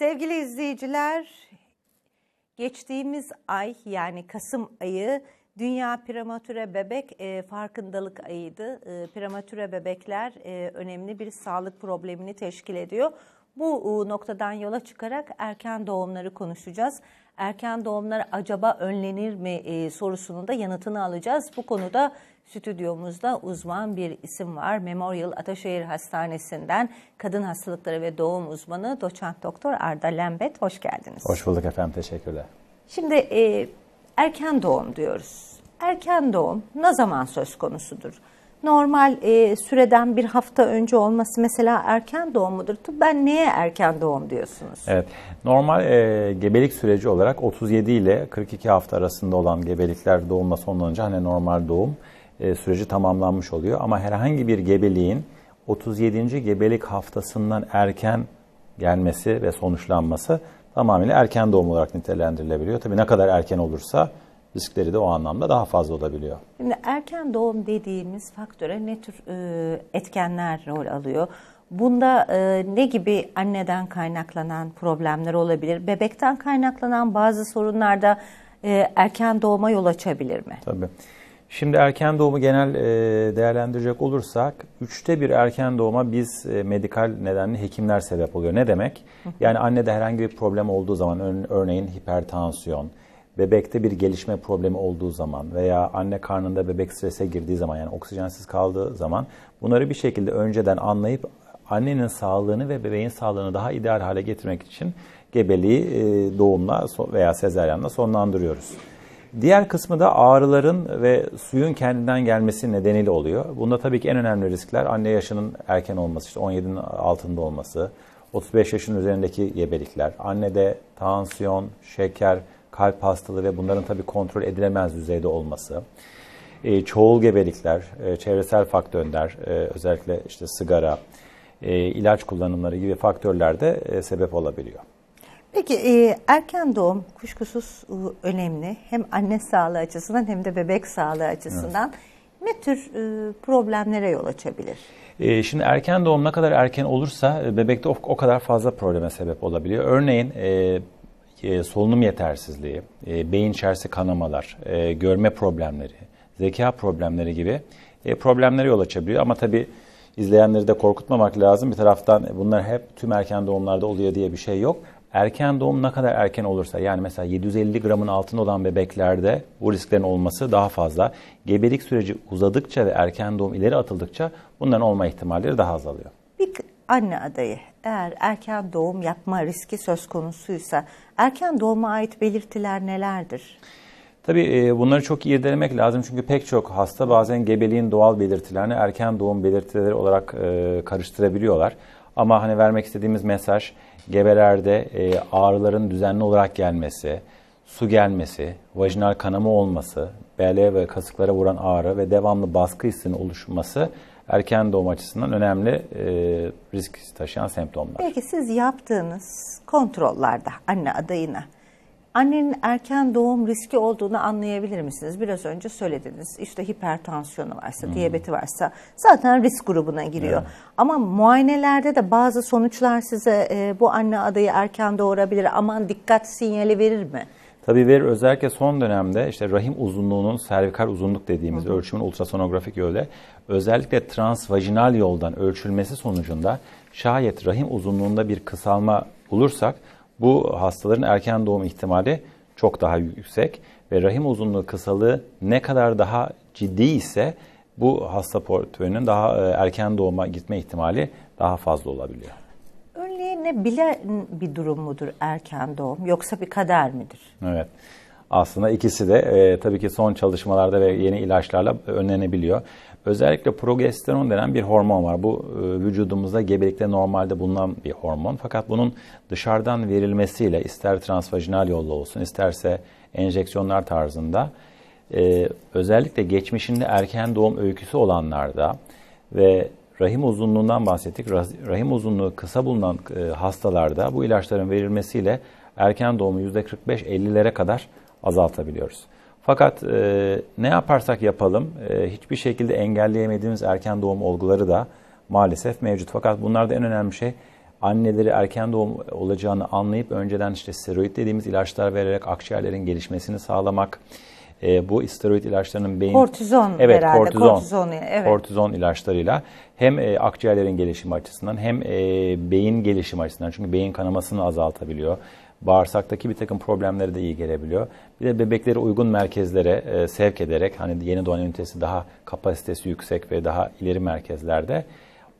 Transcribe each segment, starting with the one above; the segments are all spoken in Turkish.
Sevgili izleyiciler, geçtiğimiz ay yani Kasım ayı Dünya Prematüre Bebek e, Farkındalık Ayı'ydı. E, prematüre bebekler e, önemli bir sağlık problemini teşkil ediyor. Bu e, noktadan yola çıkarak erken doğumları konuşacağız. Erken doğumlar acaba önlenir mi e, sorusunun da yanıtını alacağız. Bu konuda stüdyomuzda uzman bir isim var. Memorial Ataşehir Hastanesi'nden kadın hastalıkları ve doğum uzmanı doçent doktor Arda Lembet. Hoş geldiniz. Hoş bulduk efendim, teşekkürler. Şimdi e, erken doğum diyoruz. Erken doğum ne zaman söz konusudur? Normal e, süreden bir hafta önce olması mesela erken doğum mudur? Ben neye erken doğum diyorsunuz? Evet, normal e, gebelik süreci olarak 37 ile 42 hafta arasında olan gebelikler doğumla sonlanınca hani normal doğum e, süreci tamamlanmış oluyor. Ama herhangi bir gebeliğin 37. gebelik haftasından erken gelmesi ve sonuçlanması tamamıyla erken doğum olarak nitelendirilebiliyor. Tabii ne kadar erken olursa riskleri de o anlamda daha fazla olabiliyor. Şimdi erken doğum dediğimiz faktöre ne tür e, etkenler rol alıyor? Bunda e, ne gibi anneden kaynaklanan problemler olabilir? Bebekten kaynaklanan bazı sorunlarda e, erken doğuma yol açabilir mi? Tabii. Şimdi erken doğumu genel e, değerlendirecek olursak, üçte bir erken doğuma biz e, medikal nedenli hekimler sebep oluyor. Ne demek? Yani annede herhangi bir problem olduğu zaman, örneğin hipertansiyon, bebekte bir gelişme problemi olduğu zaman veya anne karnında bebek strese girdiği zaman yani oksijensiz kaldığı zaman bunları bir şekilde önceden anlayıp annenin sağlığını ve bebeğin sağlığını daha ideal hale getirmek için gebeliği e, doğumla veya sezaryenle sonlandırıyoruz. Diğer kısmı da ağrıların ve suyun kendinden gelmesi nedeniyle oluyor. Bunda tabii ki en önemli riskler anne yaşının erken olması, işte 17'nin altında olması, 35 yaşın üzerindeki gebelikler, annede tansiyon, şeker, kalp hastalığı ve bunların tabii kontrol edilemez düzeyde olması, e, çoğul gebelikler, e, çevresel faktörler, e, özellikle işte sigara, e, ilaç kullanımları gibi faktörler de sebep olabiliyor. Peki e, erken doğum kuşkusuz önemli. Hem anne sağlığı açısından hem de bebek sağlığı açısından. Evet. Ne tür e, problemlere yol açabilir? E, şimdi erken doğum ne kadar erken olursa e, bebekte o, kadar fazla probleme sebep olabiliyor. Örneğin e, solunum yetersizliği, beyin içerisi kanamalar, görme problemleri, zeka problemleri gibi problemlere yol açabiliyor. Ama tabii izleyenleri de korkutmamak lazım. Bir taraftan bunlar hep tüm erken doğumlarda oluyor diye bir şey yok. Erken doğum ne kadar erken olursa yani mesela 750 gramın altında olan bebeklerde bu risklerin olması daha fazla. Gebelik süreci uzadıkça ve erken doğum ileri atıldıkça bunların olma ihtimalleri daha azalıyor. Bir anne adayı eğer erken doğum yapma riski söz konusuysa erken doğuma ait belirtiler nelerdir? Tabii e, bunları çok iyi irdelemek lazım çünkü pek çok hasta bazen gebeliğin doğal belirtilerini erken doğum belirtileri olarak e, karıştırabiliyorlar. Ama hani vermek istediğimiz mesaj gebelerde e, ağrıların düzenli olarak gelmesi, su gelmesi, vajinal kanama olması, bele ve kasıklara vuran ağrı ve devamlı baskı hissinin oluşması erken doğum açısından önemli e, risk taşıyan semptomlar. Peki siz yaptığınız kontrollerde anne adayına annenin erken doğum riski olduğunu anlayabilir misiniz? Biraz önce söylediniz. İşte hipertansiyonu varsa, hmm. diyabeti varsa zaten risk grubuna giriyor. Evet. Ama muayenelerde de bazı sonuçlar size e, bu anne adayı erken doğurabilir, aman dikkat sinyali verir mi? Tabii verir özellikle son dönemde işte rahim uzunluğunun servikal uzunluk dediğimiz hı hı. ölçümün ultrasonografik yolda özellikle transvajinal yoldan ölçülmesi sonucunda şayet rahim uzunluğunda bir kısalma bulursak bu hastaların erken doğum ihtimali çok daha yüksek ve rahim uzunluğu kısalığı ne kadar daha ciddi ise bu hasta portföyünün daha e, erken doğuma gitme ihtimali daha fazla olabiliyor. Önleyenebilen bir durum mudur erken doğum yoksa bir kader midir? Evet. Aslında ikisi de e, tabii ki son çalışmalarda ve yeni ilaçlarla önlenebiliyor. Özellikle progesteron denen bir hormon var. Bu e, vücudumuzda gebelikte normalde bulunan bir hormon. Fakat bunun dışarıdan verilmesiyle ister transvajinal yolla olsun isterse enjeksiyonlar tarzında e, özellikle geçmişinde erken doğum öyküsü olanlarda ve rahim uzunluğundan bahsettik. Rahim uzunluğu kısa bulunan e, hastalarda bu ilaçların verilmesiyle erken doğumu %45-50'lere kadar azaltabiliyoruz. Fakat e, ne yaparsak yapalım e, hiçbir şekilde engelleyemediğimiz erken doğum olguları da maalesef mevcut. Fakat bunlarda en önemli şey anneleri erken doğum olacağını anlayıp önceden işte steroid dediğimiz ilaçlar vererek akciğerlerin gelişmesini sağlamak. E, bu steroid ilaçlarının beyin Kortizon evet, herhalde, Kortizon, kortizon, evet. kortizon ilaçlarıyla hem e, akciğerlerin gelişimi açısından hem e, beyin gelişimi açısından çünkü beyin kanamasını azaltabiliyor. Bağırsaktaki bir takım problemleri de iyi gelebiliyor. Bir de bebekleri uygun merkezlere e, sevk ederek hani yeni doğan ünitesi daha kapasitesi yüksek ve daha ileri merkezlerde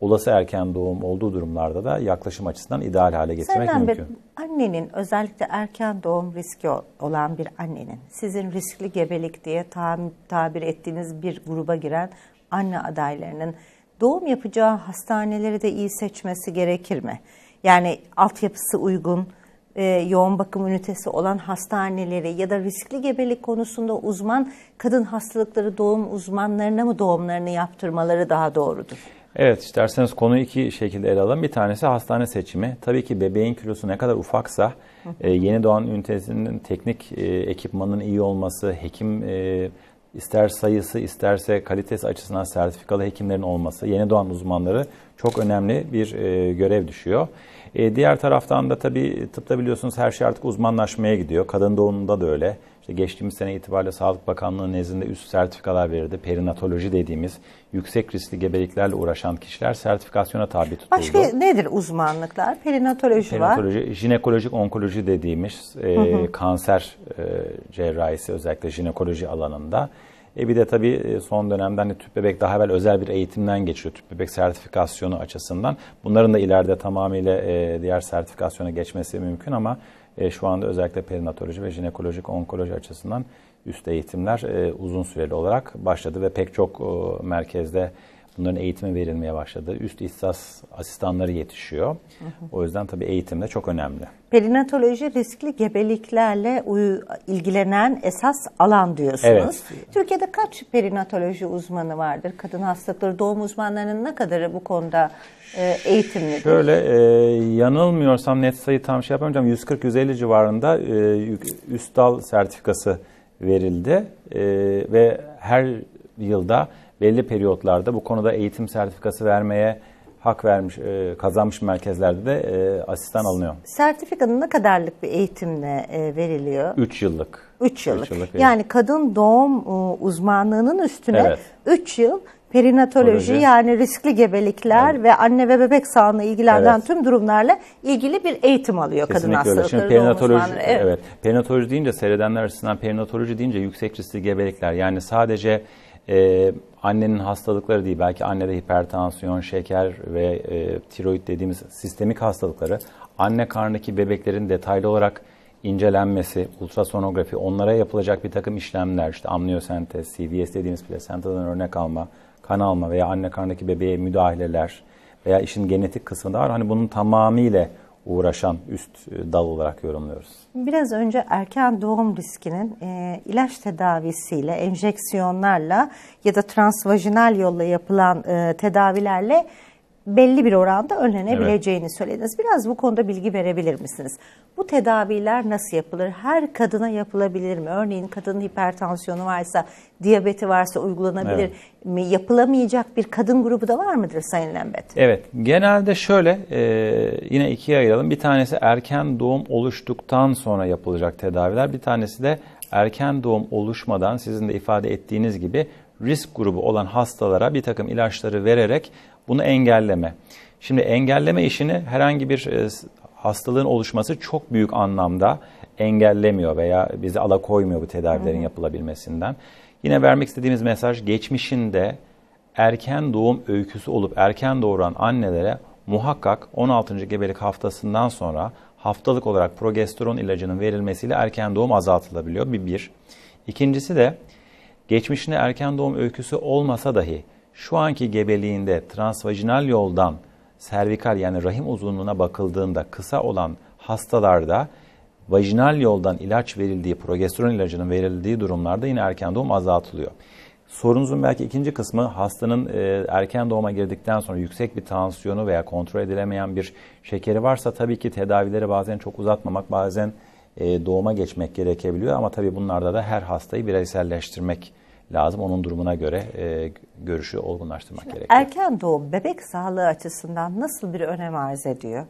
olası erken doğum olduğu durumlarda da yaklaşım açısından ideal hale getirmek Senden mümkün. bir annenin özellikle erken doğum riski olan bir annenin sizin riskli gebelik diye tam- tabir ettiğiniz bir gruba giren anne adaylarının doğum yapacağı hastaneleri de iyi seçmesi gerekir mi? Yani altyapısı uygun, e, yoğun bakım ünitesi olan hastaneleri ya da riskli gebelik konusunda uzman kadın hastalıkları doğum uzmanlarına mı doğumlarını yaptırmaları daha doğrudur? Evet, isterseniz konuyu iki şekilde ele alalım. Bir tanesi hastane seçimi. Tabii ki bebeğin kilosu ne kadar ufaksa e, yeni doğan ünitesinin teknik e, ekipmanın iyi olması, hekim e, ister sayısı isterse kalitesi açısından sertifikalı hekimlerin olması, yeni doğan uzmanları çok önemli bir e, görev düşüyor. E, diğer taraftan da tabii tıpta biliyorsunuz her şey artık uzmanlaşmaya gidiyor. Kadın doğumunda da öyle. İşte geçtiğimiz sene itibariyle Sağlık Bakanlığı nezdinde üst sertifikalar verildi. Perinatoloji dediğimiz yüksek riskli gebeliklerle uğraşan kişiler sertifikasyona tabi tutuldu. Başka nedir uzmanlıklar? Perinatoloji var. Perinatoloji, jinekolojik onkoloji dediğimiz e, kanser e, cerrahisi özellikle jinekoloji alanında. E bir de tabii e, son dönemde hani tüp bebek daha evvel özel bir eğitimden geçiyor tüp bebek sertifikasyonu açısından. Bunların da ileride tamamıyla e, diğer sertifikasyona geçmesi mümkün ama e, şu anda özellikle perinatoloji ve jinekolojik onkoloji açısından üst eğitimler e, uzun süreli olarak başladı ve pek çok e, merkezde bunların eğitimi verilmeye başladı. Üst ihtisas asistanları yetişiyor. O yüzden tabii eğitim de çok önemli. Perinatoloji riskli gebeliklerle ilgilenen esas alan diyorsunuz. Evet. Türkiye'de kaç perinatoloji uzmanı vardır? Kadın hastalıkları doğum uzmanlarının ne kadarı bu konuda e, eğitimlidir? Şöyle e, yanılmıyorsam net sayı tam şey yapamayacağım 140-150 civarında e, üst dal sertifikası verildi E, ve her yılda belli periyotlarda bu konuda eğitim sertifikası vermeye hak vermiş e, kazanmış merkezlerde de e, asistan alınıyor. Sertifikanın ne kadarlık bir eğitimle e, veriliyor? 3 yıllık. 3 yıllık. Üç yıllık yani kadın doğum uzmanlığının üstüne Evet. 3 yıl perinatoloji Perinatoloji. yani riskli gebelikler ve anne ve bebek sağlığına ilgilenen Evet. tüm durumlarla ilgili bir eğitim alıyor kadın Kesinlikle öyle. hastalıkları Şimdi perinatoloji. Evet. evet. Perinatoloji deyince seyredenler açısından perinatoloji deyince yüksek riskli gebelikler. Yani sadece e, annenin hastalıkları değil, belki annede hipertansiyon, şeker ve e, tiroid dediğimiz sistemik hastalıkları, anne karnındaki bebeklerin detaylı olarak incelenmesi, ultrasonografi, onlara yapılacak bir takım işlemler, işte amniyosentez, CVS dediğimiz plasentadan örnek alma, kan alma veya anne karnındaki bebeğe müdahaleler veya işin genetik kısmı da var. Hani bunun tamamıyla uğraşan üst e, dal olarak yorumluyoruz. Biraz önce erken doğum riskinin e, ilaç tedavisiyle, enjeksiyonlarla ya da transvajinal yolla yapılan e, tedavilerle belli bir oranda önlenebileceğini söylediniz. Biraz bu konuda bilgi verebilir misiniz? Bu tedaviler nasıl yapılır? Her kadına yapılabilir mi? Örneğin kadının hipertansiyonu varsa, diyabeti varsa uygulanabilir Evet. mi? Yapılamayacak bir kadın grubu da var mıdır Sayın Lembet? Evet, genelde şöyle e, yine ikiye ayıralım. Bir tanesi erken doğum oluştuktan sonra yapılacak tedaviler. Bir tanesi de erken doğum oluşmadan sizin de ifade ettiğiniz gibi risk grubu olan hastalara bir takım ilaçları vererek bunu engelleme. Şimdi engelleme işini herhangi bir e, hastalığın oluşması çok büyük anlamda engellemiyor veya bizi alakoymuyor bu tedavilerin yapılabilmesinden. Yine vermek istediğimiz mesaj geçmişinde erken doğum öyküsü olup erken doğuran annelere muhakkak 16. gebelik haftasından sonra haftalık olarak progesteron ilacının verilmesiyle erken doğum azaltılabiliyor. Bir bir. İkincisi de geçmişinde erken doğum öyküsü olmasa dahi şu anki gebeliğinde transvajinal yoldan servikal yani rahim uzunluğuna bakıldığında kısa olan hastalarda vajinal yoldan ilaç verildiği, progesteron ilacının verildiği durumlarda yine erken doğum azaltılıyor. Sorunuzun belki ikinci kısmı hastanın e, erken doğuma girdikten sonra yüksek bir tansiyonu veya kontrol edilemeyen bir şekeri varsa tabii ki tedavileri bazen çok uzatmamak, bazen e, doğuma geçmek gerekebiliyor. Ama tabii bunlarda da her hastayı bireyselleştirmek lazım. Onun durumuna göre e, görüşü olgunlaştırmak gerekiyor. Erken doğum bebek sağlığı açısından nasıl bir önem arz ediyor?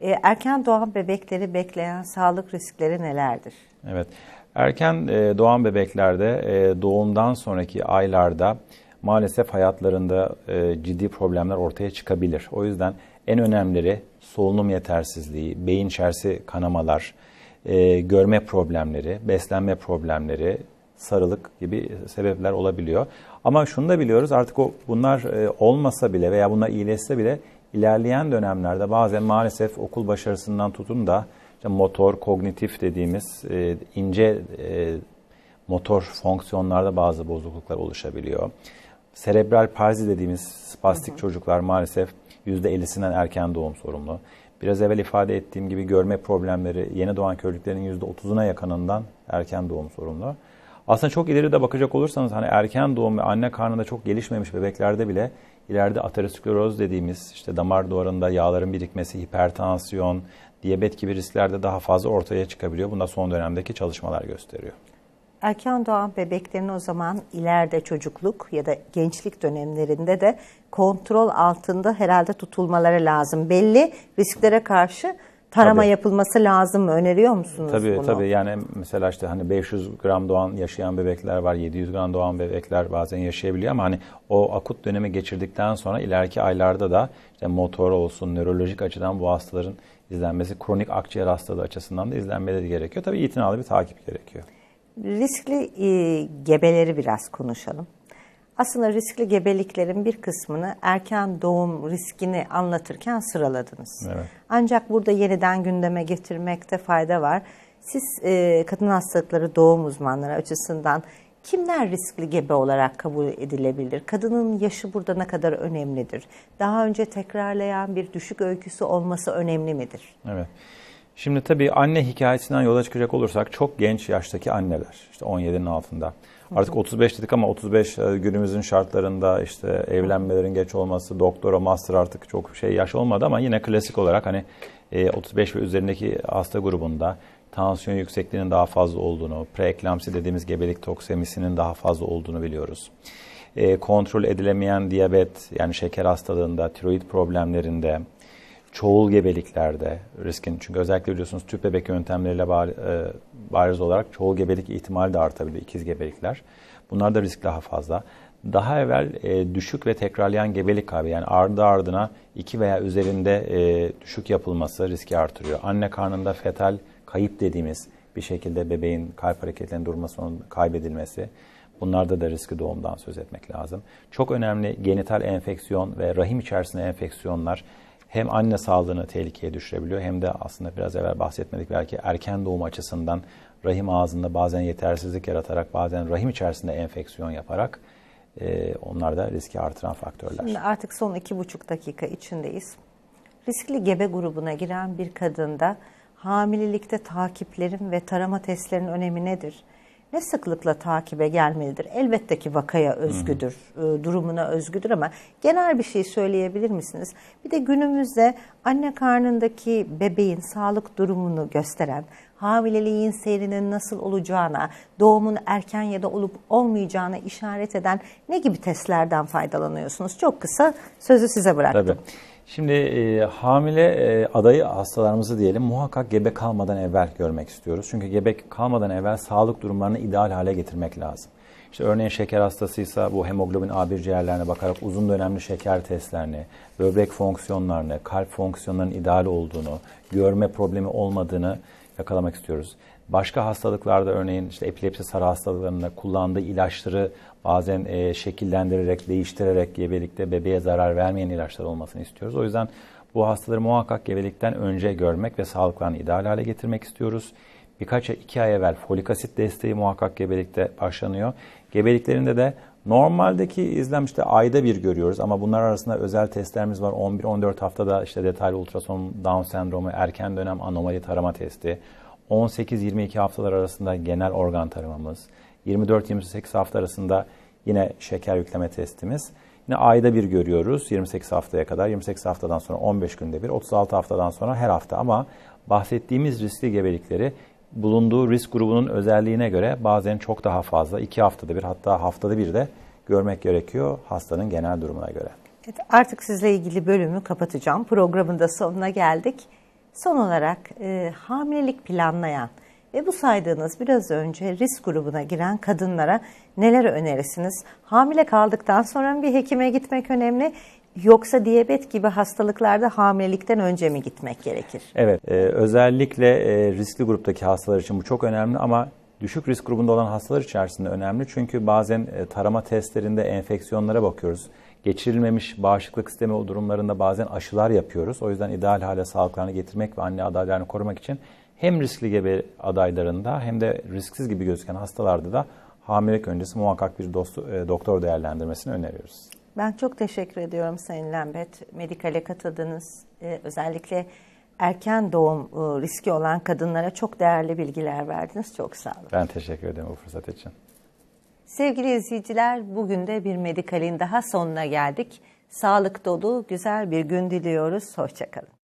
E, erken doğan bebekleri bekleyen sağlık riskleri nelerdir? Evet. Erken e, doğan bebeklerde e, doğumdan sonraki aylarda maalesef hayatlarında e, ciddi problemler ortaya çıkabilir. O yüzden en önemlileri solunum yetersizliği, beyin içerisi kanamalar, e, görme problemleri, beslenme problemleri, sarılık gibi sebepler olabiliyor. Ama şunu da biliyoruz artık o bunlar e, olmasa bile veya bunlar iyileşse bile ilerleyen dönemlerde bazen maalesef okul başarısından tutun da işte motor, kognitif dediğimiz e, ince e, motor fonksiyonlarda bazı bozukluklar oluşabiliyor. Serebral palsi dediğimiz spastik çocuklar maalesef %50'sinden erken doğum sorumlu. Biraz evvel ifade ettiğim gibi görme problemleri yeni doğan körlüklerin %30'una yakınından erken doğum sorumlu. Aslında çok ileri de bakacak olursanız hani erken doğum ve anne karnında çok gelişmemiş bebeklerde bile ileride ateroskleroz dediğimiz işte damar duvarında yağların birikmesi, hipertansiyon, diyabet gibi risklerde daha fazla ortaya çıkabiliyor. Bunda son dönemdeki çalışmalar gösteriyor. Erken doğan bebeklerin o zaman ileride çocukluk ya da gençlik dönemlerinde de kontrol altında herhalde tutulmaları lazım. Belli risklere karşı tarama Tabii. yapılması lazım mı? Öneriyor musunuz Tabii bunu? tabii yani mesela işte hani 500 gram doğan yaşayan bebekler var, 700 gram doğan bebekler bazen yaşayabiliyor ama hani o akut dönemi geçirdikten sonra ileriki aylarda da işte motor olsun, nörolojik açıdan bu hastaların izlenmesi, kronik akciğer hastalığı açısından da izlenmeleri gerekiyor. Tabii itinalı bir takip gerekiyor. Riskli e, gebeleri biraz konuşalım. Aslında riskli gebeliklerin bir kısmını erken doğum riskini anlatırken sıraladınız. Evet. Ancak burada yeniden gündeme getirmekte fayda var. Siz e, kadın hastalıkları doğum uzmanları açısından kimler riskli gebe olarak kabul edilebilir? Kadının yaşı burada ne kadar önemlidir? Daha önce tekrarlayan bir düşük öyküsü olması önemli midir? Evet. Şimdi tabii anne hikayesinden yola çıkacak olursak çok genç yaştaki anneler işte 17'nin altında. Artık 35 dedik ama 35 e, günümüzün şartlarında işte evlenmelerin geç olması, doktora, master artık çok şey yaş olmadı ama yine klasik olarak hani e, 35 ve üzerindeki hasta grubunda tansiyon yüksekliğinin daha fazla olduğunu, preeklamsi dediğimiz gebelik toksemisinin daha fazla olduğunu biliyoruz. E, kontrol edilemeyen diyabet yani şeker hastalığında, tiroid problemlerinde, çoğul gebeliklerde riskin çünkü özellikle biliyorsunuz tüp bebek yöntemleriyle bari, e, bariz olarak çoğul gebelik ihtimali de artabiliyor ikiz gebelikler. Bunlar da risk daha fazla. Daha evvel e, düşük ve tekrarlayan gebelik kaybı yani ardı ardına iki veya üzerinde e, düşük yapılması riski artırıyor. Anne karnında fetal kayıp dediğimiz bir şekilde bebeğin kalp hareketlerinin durması, onun kaybedilmesi. Bunlarda da riski doğumdan söz etmek lazım. Çok önemli genital enfeksiyon ve rahim içerisinde enfeksiyonlar hem anne sağlığını tehlikeye düşürebiliyor hem de aslında biraz evvel bahsetmedik belki erken doğum açısından rahim ağzında bazen yetersizlik yaratarak bazen rahim içerisinde enfeksiyon yaparak e, onlar da riski artıran faktörler. Şimdi artık son iki buçuk dakika içindeyiz. Riskli gebe grubuna giren bir kadında hamilelikte takiplerin ve tarama testlerin önemi nedir? Ne sıklıkla takibe gelmelidir? Elbette ki vakaya özgüdür, e, durumuna özgüdür ama genel bir şey söyleyebilir misiniz? Bir de günümüzde anne karnındaki bebeğin sağlık durumunu gösteren, hamileliğin seyrinin nasıl olacağına, doğumun erken ya da olup olmayacağına işaret eden ne gibi testlerden faydalanıyorsunuz? Çok kısa sözü size bıraktım. Tabii. Şimdi e, hamile e, adayı hastalarımızı diyelim muhakkak gebe kalmadan evvel görmek istiyoruz. Çünkü gebe kalmadan evvel sağlık durumlarını ideal hale getirmek lazım. İşte örneğin şeker hastasıysa bu hemoglobin A1 ciğerlerine bakarak uzun dönemli şeker testlerini, böbrek fonksiyonlarını, kalp fonksiyonlarının ideal olduğunu, görme problemi olmadığını yakalamak istiyoruz. Başka hastalıklarda örneğin işte epilepsi sarı hastalıklarında kullandığı ilaçları bazen e, şekillendirerek, değiştirerek gebelikte bebeğe zarar vermeyen ilaçlar olmasını istiyoruz. O yüzden bu hastaları muhakkak gebelikten önce görmek ve sağlıklarını ideal hale getirmek istiyoruz. Birkaç ay, iki ay evvel folik asit desteği muhakkak gebelikte başlanıyor. Gebeliklerinde de normaldeki izlem işte ayda bir görüyoruz ama bunlar arasında özel testlerimiz var. 11-14 haftada işte detaylı ultrason, Down sendromu, erken dönem anomali tarama testi. 18-22 haftalar arasında genel organ taramamız. 24-28 hafta arasında yine şeker yükleme testimiz. Yine ayda bir görüyoruz 28 haftaya kadar. 28 haftadan sonra 15 günde bir, 36 haftadan sonra her hafta. Ama bahsettiğimiz riskli gebelikleri bulunduğu risk grubunun özelliğine göre bazen çok daha fazla, 2 haftada bir hatta haftada bir de görmek gerekiyor hastanın genel durumuna göre. Evet, artık sizle ilgili bölümü kapatacağım. Programın da sonuna geldik. Son olarak e, hamilelik planlayan ve bu saydığınız biraz önce risk grubuna giren kadınlara neler önerirsiniz? Hamile kaldıktan sonra bir hekime gitmek önemli yoksa diyabet gibi hastalıklarda hamilelikten önce mi gitmek gerekir? Evet, e, özellikle e, riskli gruptaki hastalar için bu çok önemli ama düşük risk grubunda olan hastalar içerisinde önemli. Çünkü bazen e, tarama testlerinde enfeksiyonlara bakıyoruz. Geçirilmemiş bağışıklık sistemi durumlarında bazen aşılar yapıyoruz. O yüzden ideal hale sağlıklarını getirmek ve anne adaylarını korumak için hem riskli gebe adaylarında hem de risksiz gibi gözüken hastalarda da hamilelik öncesi muhakkak bir dostu, e, doktor değerlendirmesini öneriyoruz. Ben çok teşekkür ediyorum Sayın Lambert. Medikale katıldınız. Ee, özellikle erken doğum e, riski olan kadınlara çok değerli bilgiler verdiniz. Çok sağ olun. Ben teşekkür ederim bu fırsat için. Sevgili izleyiciler, bugün de bir Medikal'in daha sonuna geldik. Sağlık dolu, güzel bir gün diliyoruz. Hoşçakalın.